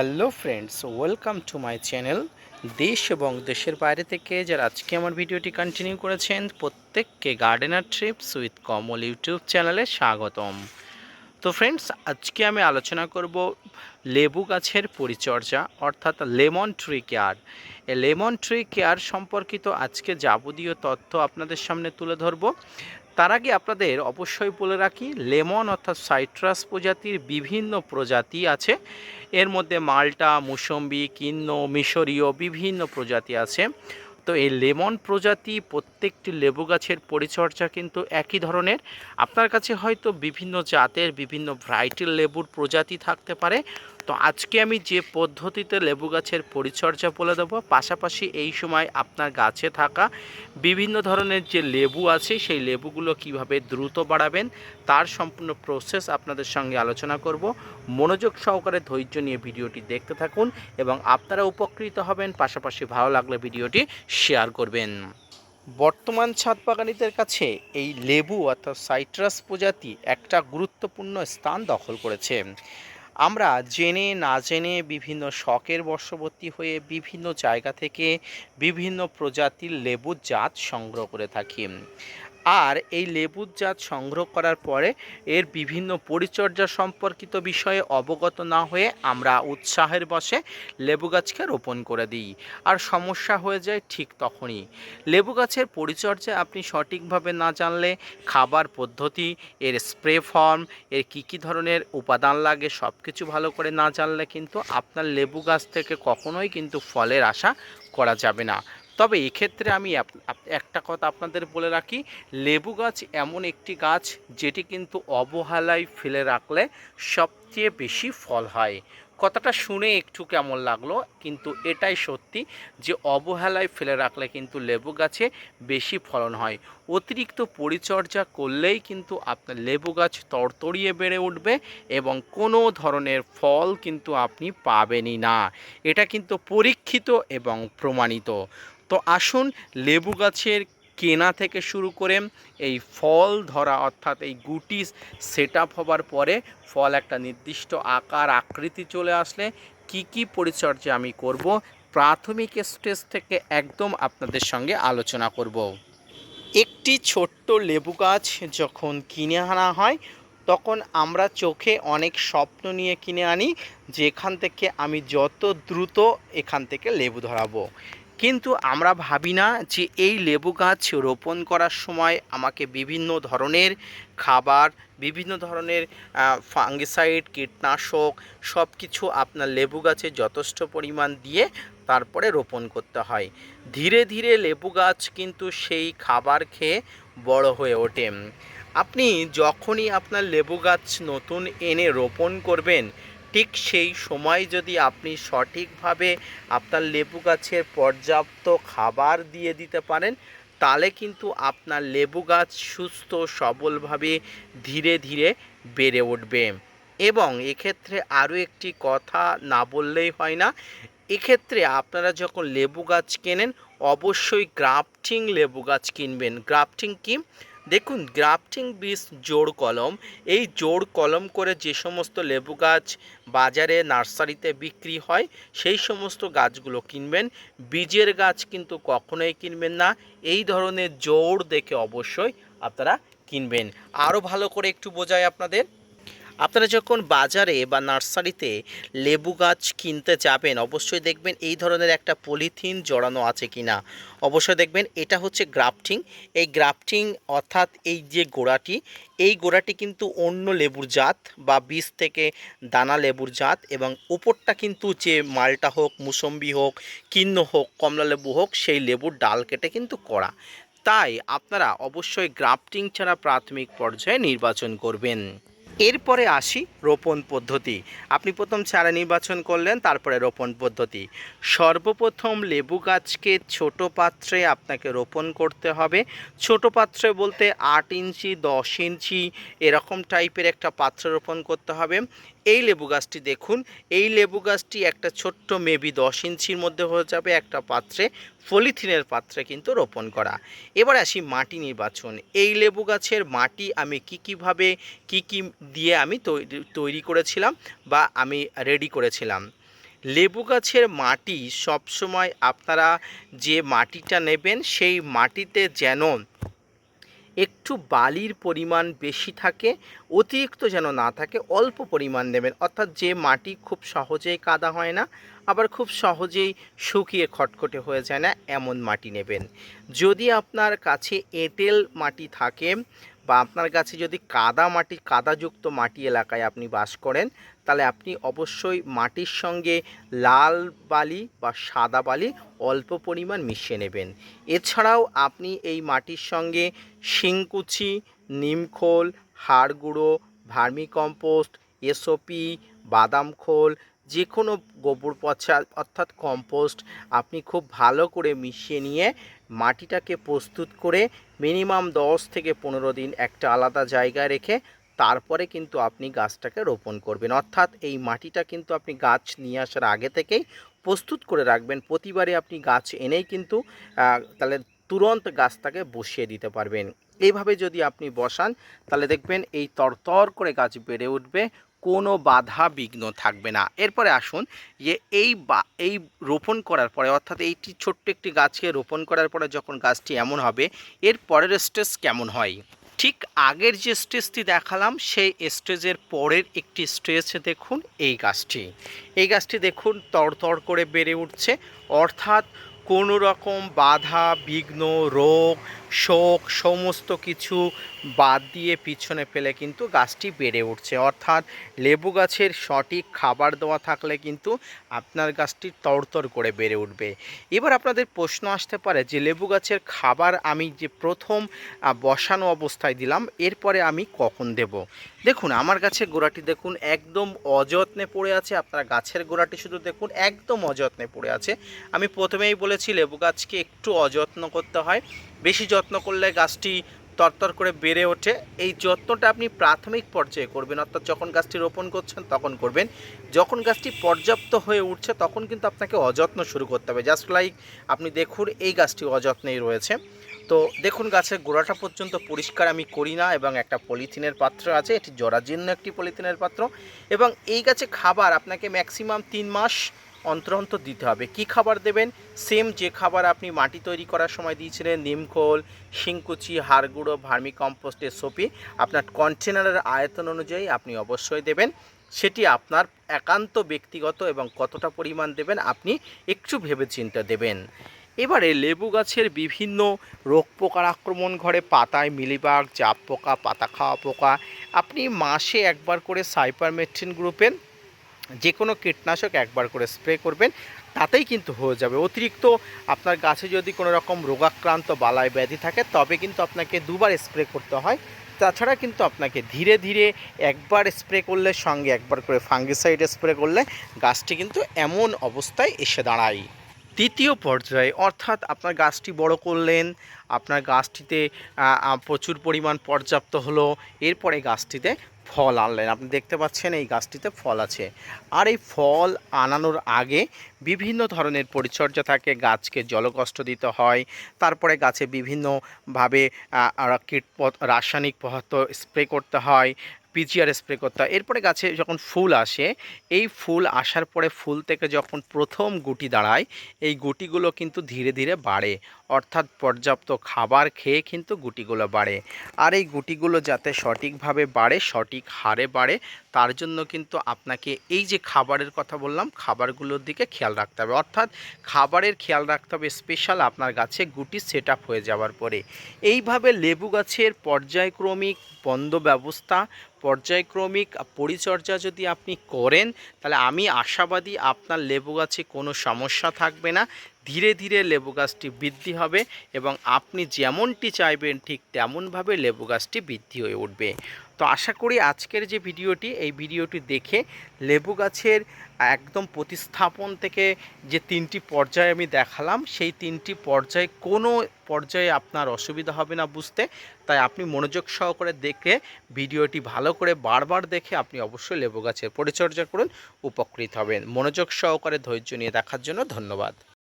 Hello friends, welcome to my channel দেশ এবং দেশের বাইরে থেকে যারা আজকে আমার ভিডিওটি কন্টিনিউ করেছেন, প্রত্যেককে gardener trips with Kamal YouTube চ্যানেলে স্বাগতম। তো ফ্রেন্ডস, আজকে আমি আলোচনা করব লেবু গাছের পরিচর্যা, অর্থাৎ লেমন ট্রি কেয়ার। এই লেমন ট্রি কেয়ার সম্পর্কিত আজকে যাবতীয় তথ্য আপনাদের সামনে তুলে ধরবো। তার আগে আপনাদের অবশ্যই বলে রাখি, লেমন অর্থাৎ সাইট্রাস প্রজাতির বিভিন্ন প্রজাতি আছে। এর মধ্যে মাল্টা, মুসম্বি, কিন্ন, মিশরীয় বিভিন্ন প্রজাতি আছে। তো এই লেমন প্রজাতি প্রত্যেকটি লেবু গাছের পরিচর্যা কিন্তু একই ধরনের। আপনার কাছে হয়তো বিভিন্ন জাতের, বিভিন্ন ভ্যারাইটির লেবুর প্রজাতি থাকতে পারে। তো আজকে আমি যে পদ্ধতিতে লেবু গাছের পরিচর্যা বলে দেবো, পাশাপাশি এই সময় আপনার গাছে থাকা বিভিন্ন ধরনের যে লেবু আছে, সেই লেবুগুলো কীভাবে দ্রুত বাড়াবেন, তার সম্পূর্ণ প্রসেস আপনাদের সঙ্গে আলোচনা করব। মনোযোগ সহকারে ধৈর্য নিয়ে ভিডিওটি দেখতে থাকুন এবং আপনারা উপকৃত হবেন, পাশাপাশি ভালো লাগলে ভিডিওটি শেয়ার করবেন। বর্তমান ছাদ বাগানিদের কাছে এই লেবু অর্থাৎ সাইট্রাস প্রজাতি একটা গুরুত্বপূর্ণ স্থান দখল করেছে। আমরা জেনে, না জেনে বিভিন্ন শখের বশবর্তী হয়ে বিভিন্ন জায়গা থেকে বিভিন্ন প্রজাতির লেবু জাত সংগ্রহ করে থাকি। আর এই লেবুর জাত সংগ্রহ করার পরে এর বিভিন্ন পরিচর্যা সম্পর্কিত বিষয়ে অবগত না হয়ে আমরা উৎসাহের বশে লেবু গাছকে রোপণ করে দিই। আর সমস্যা হয়ে যায় ঠিক তখনই। লেবু গাছের পরিচর্যা আপনি সঠিকভাবে না জানলে, খাবার পদ্ধতি, এর স্প্রে ফর্ম, এর কী কী ধরনের উপাদান লাগে সব কিছু ভালো করে না জানলে কিন্তু আপনার লেবু গাছ থেকে কখনোই কিন্তু ফলের আশা করা যাবে না। তবে এক্ষেত্রে আমি একটা কথা আপনাদের বলে রাখি, লেবু গাছ এমন একটি গাছ যেটি কিন্তু অবহেলায় ফেলে রাখলে সবচেয়ে বেশি ফল হয়। কথাটা শুনে একটু কেমন লাগল, কিন্তু এটাই সত্যি যে অবহেলায় ফেলে রাখলে কিন্তু লেবু গাছে বেশি ফলন হয়। অতিরিক্ত পরিচর্যা করলেই কিন্তু আপনার লেবু গাছ তরতরিয়ে বেড়ে উঠবে এবং কোনো ধরনের ফল কিন্তু আপনি পাবেনই না। এটা কিন্তু পরীক্ষিত এবং প্রমাণিত। তো আসুন লেবু গাছের কেনা থেকে শুরু করে এই ফল ধরা, অর্থাৎ এই গুটি সেট আপ হবার পরে ফল একটা নির্দিষ্ট আকার, আকৃতি চলে আসলে কি কি পরিচর্যা আমি করব, প্রাথমিক স্টেজ থেকে একদম আপনাদের সঙ্গে আলোচনা করব। একটি ছোট্ট লেবু গাছ যখন কিনে আনা হয়, তখন আমরা চোখে অনেক স্বপ্ন নিয়ে কিনে আনি যে এখান থেকে আমি যত দ্রুত এখান থেকে লেবু ধরাবো। কিন্তু আমরা ভাবি না যে এই লেবু গাছ রোপণ করার সময় আমাকে বিভিন্ন ধরনের খাবার, বিভিন্ন ধরনের ফাঙ্গিসাইড, কীটনাশক সব কিছু আপনার লেবু গাছে যথেষ্ট পরিমাণ দিয়ে তারপরে রোপণ করতে হয়। ধীরে ধীরে লেবু গাছ কিন্তু সেই খাবার খেয়ে বড় হয়ে ওঠে। আপনি যখনই আপনার লেবু গাছ নতুন এনে রোপণ করবেন ঠিক সেই সময় যদি আপনি সঠিকভাবে আপনার লেবু গাছের পর্যাপ্ত খাবার দিয়ে দিতে পারেন, তাহলে কিন্তু আপনার লেবু গাছ সুস্থ, সবলভাবে ধীরে ধীরে বেড়ে উঠবে। এবং এক্ষেত্রে আরও একটি কথা না বললেই হয় না, এক্ষেত্রে আপনারা যখন লেবু গাছ কেনেন, অবশ্যই গ্রাফটিং লেবু গাছ কিনবেন। গ্রাফটিং কি? দেখুন গ্রাফটিং বীজ জোড় কলম। এই জোড় কলম করে যে সমস্ত লেবু গাছ বাজারে নার্সারিতে বিক্রি হয়, সেই সমস্ত গাছগুলো কিনবেন। বীজের গাছ কিন্তু কখনোই কিনবেন না। এই ধরনের জোড় দেখে অবশ্যই আপনারা কিনবেন। আরও ভালো করে একটু বোঝায় আপনাদের। আপনারা যখন বাজারে বা নার্সারিতে লেবু গাছ কিনতে যাবেন, অবশ্যই দেখবেন এই ধরনের একটা পলিথিন জড়ানো আছে কি না অবশ্যই দেখবেন এটা হচ্ছে গ্রাফটিং। এই গ্রাফটিং অর্থাৎ এই যে গোড়াটি, এই গোড়াটি কিন্তু অন্য লেবুর জাত বা বীজ থেকে দানা লেবুর জাত এবং উপরটা কিন্তু যে মালটা হোক, মুসম্বি হোক, কিন্ন হোক, কমলা লেবু হোক, সেই লেবুর ডাল কেটে কিন্তু করা। তাই আপনারা অবশ্যই গ্রাফটিং ছাড়া প্রাথমিক পর্যায়ে নির্বাচন করবেন। এরপরে আসি রোপণ পদ্ধতি। আপনি প্রথম চারা নির্বাচন করলেন, তারপরে রোপণ পদ্ধতি। সর্বপ্রথম লেবু গাছকে ছোট পাত্রে আপনাকে রোপণ করতে হবে। ছোট পাত্রে বলতে আট ইঞ্চি, দশ ইঞ্চি এরকম টাইপের একটা পাত্রে রোপণ করতে হবে। এই লেবু গাছটি দেখুন। এই লেবু গাছটি একটা ছোট্ট মেবি দশ ইঞ্চির মধ্যে হয়ে যাবে, একটা পাত্রে পলিথিনের পাত্রে কিন্তু রোপণ করা। এবার আসি মাটি নির্বাচন। এই লেবু গাছের মাটি আমি কী কীভাবে, কী কী দিয়ে আমি তৈরি তৈরি করেছিলাম বা আমি রেডি করেছিলাম? লেবু গাছের মাটি সবসময় আপনারা যে মাটিটা নেবেন, সেই মাটিতে যেন একটু বালির পরিমাণ বেশি থাকে, অতিরিক্ত যেন না থাকে, অল্প পরিমাণ নেবেন। অর্থাৎ যে মাটি খুব সহজেই কাদা হয় না, আবার খুব সহজেই শুকিয়ে খটখটে হয়ে যায় না, এমন মাটি নেবেন। যদি আপনার কাছে এঁটেল মাটি থাকে বা আপনার কাছে যদি কাদা মাটি, কাদাযুক্ত মাটি এলাকায় আপনি বাস করেন তাহলে আপনি অবশ্যই মাটির সঙ্গে লাল বালি বা সাদা বালি অল্প পরিমাণ মিশিয়ে নেবেন। এছাড়াও আপনি এই মাটির সঙ্গে শিংকুচি, নিমখোল হাড় গুঁড়ো ভার্মিকম্পোস্ট, এসওপি, বাদাম খোল যে কোনো গোবর পচা অর্থাৎ কম্পোস্ট আপনি খুব ভালো করে মিশিয়ে নিয়ে মাটিটাকে প্রস্তুত করে মিনিমাম দশ থেকে পনেরো দিন একটা আলাদা জায়গায় রেখে তারপরে কিন্তু আপনি গাছটাকে রোপণ করবেন। অর্থাৎ এই মাটিটা কিন্তু আপনি গাছ নিয়ে আসার আগে থেকেই প্রস্তুত করে রাখবেন। প্রতিবারে আপনি গাছ এনেই কিন্তু তাহলে তুরন্ত গাছটাকে বসিয়ে দিতে পারবেন। এইভাবে যদি আপনি বসান, তাহলে দেখবেন এই তরতর করে গাছ বেড়ে উঠবে, কোনো বাধা বিঘ্ন থাকবে না। এরপরে আসুন যে এই বা, এই রোপণ করার পরে, অর্থাৎ এইটি ছোট্ট একটি গাছকে রোপণ করার পরে যখন গাছটি এমন হবে, এর পরের স্টেজ কেমন হয়? ঠিক আগের যে স্টেজটি দেখালাম, সেই স্টেজের পরের একটি স্টেজ দেখুন, এই গাছটি। এই গাছটি দেখুন, তরতর করে বেড়ে উঠছে। অর্থাৎ কোনো রকম বাধা, বিঘ্ন, রোগ, শোক, সমস্ত কিছু বাদ দিয়ে পিছনে ফেলে কিন্তু গাছটি বেড়ে উঠছে। অর্থাৎ লেবু গাছের সঠিক খাবার দেওয়া থাকলে কিন্তু আপনার গাছটি তরতর করে বেড়ে উঠবে। এবার আপনাদের প্রশ্ন আসতে পারে যে, লেবু গাছের খাবার আমি যে প্রথম বসানো অবস্থায় দিলাম, এরপরে আমি কখন দেব? দেখুন, আমার গাছের গোড়াটি দেখুন একদম অযত্নে পড়ে আছে। আপনার গাছের গোড়াটি শুধু দেখুন একদম অযত্নে পড়ে আছে। আমি প্রথমেই বলেছি, লেবু গাছকে একটু অযত্ন করতে হয়। বেশি যত্ন করলে গাছটি তরতর করে বেড়ে ওঠে। এই যত্নটা আপনি প্রাথমিক পর্যায়ে করবেন, অর্থাৎ যখন গাছটি রোপণ করছেন তখন করবেন। যখন গাছটি পর্যাপ্ত হয়ে উঠছে তখন কিন্তু আপনাকে অযত্ন শুরু করতে হবে। জাস্ট লাইক আপনি দেখুন এই গাছটি অযত্নেই রয়েছে। তো দেখুন গাছের গোড়াটা পর্যন্ত পরিষ্কার আমি করি না এবং একটা পলিথিনের পাত্র আছে, এটি জরাজীর্ণ একটি পলিথিনের পাত্র। এবং এই গাছে খাবার আপনাকে ম্যাক্সিমাম তিন মাস অন্তর অন্তর দিতে হবে। কি খাবার দেবেন? সেম যে খাবার আপনি মাটি তৈরি করার সময় দিয়েছিলেন নিমখোল শিংকুচি, হাড়গুঁড়ো ভার্মি কম্পোস্ট এসওপি, আপনার কন্টেনারের আয়তন অনুযায়ী আপনি অবশ্যই দেবেন। সেটি আপনার একান্ত ব্যক্তিগত এবং কতটা পরিমাণ দেবেন আপনি একটু ভেবেচিন্তে দেবেন। এবারে লেবু গাছের বিভিন্ন রোগ পোকার আক্রমণ ঘরে, পাতায় মিলিবাগ, জাপ পোকা, পাতা খাওয়া পোকা, আপনি মাসে একবার করে সাইপারমেট্রিন গ্রুপের যে কোনো কীটনাশক একবার করে স্প্রে করবেন, তাতেই কিন্তু হয়ে যাবে। অতিরিক্ত আপনার গাছে যদি কোনো রকম রোগাক্রান্ত বালায় ব্যাধি থাকে, তবে কিন্তু আপনাকে দুবার স্প্রে করতে হয়। তাছাড়া কিন্তু আপনাকে ধীরে ধীরে একবার স্প্রে করলে, সঙ্গে একবার করে ফাঙ্গিসাইড স্প্রে করলে, গাছটি কিন্তু এমন অবস্থায় এসে দাঁড়ায়। তৃতীয় পর্যায়ে, অর্থাৎ আপনার গাছটি বড় করলেন, আপনার গাছটিতে প্রচুর পরিমাণ পর্যাপ্ত হলো, এরপরে গাছটিতে ফল আনলেন। আপনি দেখতে পাচ্ছেন এই গাছটিতে ফল আছে। আর এই ফল আনানোর আগে বিভিন্ন ধরনের পরিচর্যা থাকে। গাছকে জলকষ্ট দিতে হয়। তারপরে গাছে বিভিন্নভাবে কীট রাসায়নিক পদার্থ স্প্রে করতে হয়। পিজিআর স্প্রে করতে হয়। এরপরে গাছে যখন ফুল আসে, এই ফুল আসার পরে ফুল থেকে যখন প্রথম গুটি দাঁড়ায়, এই গুটিগুলো কিন্তু ধীরে ধীরে বাড়ে। অর্থাৎ পর্যাপ্ত খাবার খেয়ে কিন্তু গুটিগুলো বাড়ে। আর এই গুটিগুলো যাতে সঠিকভাবে বাড়ে, সঠিক হারে বাড়ে তার জন্য কিন্তু আপনাকে এই যে খাবারের কথা বললাম, খাবারগুলোর দিকে খেয়াল রাখতে হবে। অর্থাৎ খাবারের খেয়াল রাখতে হবে স্পেশাল আপনার গাছে গুটি সেট হয়ে যাওয়ার পরে। এইভাবে লেবু গাছের পর্যায়ক্রমিক বন্ধ ব্যবস্থা, পর্যায়ক্রমিক পরিচর্যা যদি আপনি করেন, তাহলে আমি আশাবাদী আপনার লেবু গাছে কোনো সমস্যা থাকবে না। ধীরে ধীরে লেবু গাছটি বৃদ্ধি হবে এবং আপনি যেমনটি চাইবেন ঠিক তেমনভাবে লেবু গাছটি বৃদ্ধি হয়ে উঠবে। তো আশা করি আজকের যে ভিডিওটি, এই ভিডিওটি দেখে লেবু গাছের একদম প্রতিস্থাপন থেকে যে তিনটি পর্যায়ে আমি দেখালাম, সেই তিনটি পর্যায়ে কোনো পর্যায়ে আপনার অসুবিধা হবে না বুঝতে। তাই আপনি মনোযোগ সহকারে দেখে ভিডিওটি ভালো করে বারবার দেখে আপনি অবশ্যই লেবু গাছের পরিচর্যা করুন, উপকৃত হবেন। মনোযোগ সহকারে ধৈর্য নিয়ে দেখার জন্য ধন্যবাদ।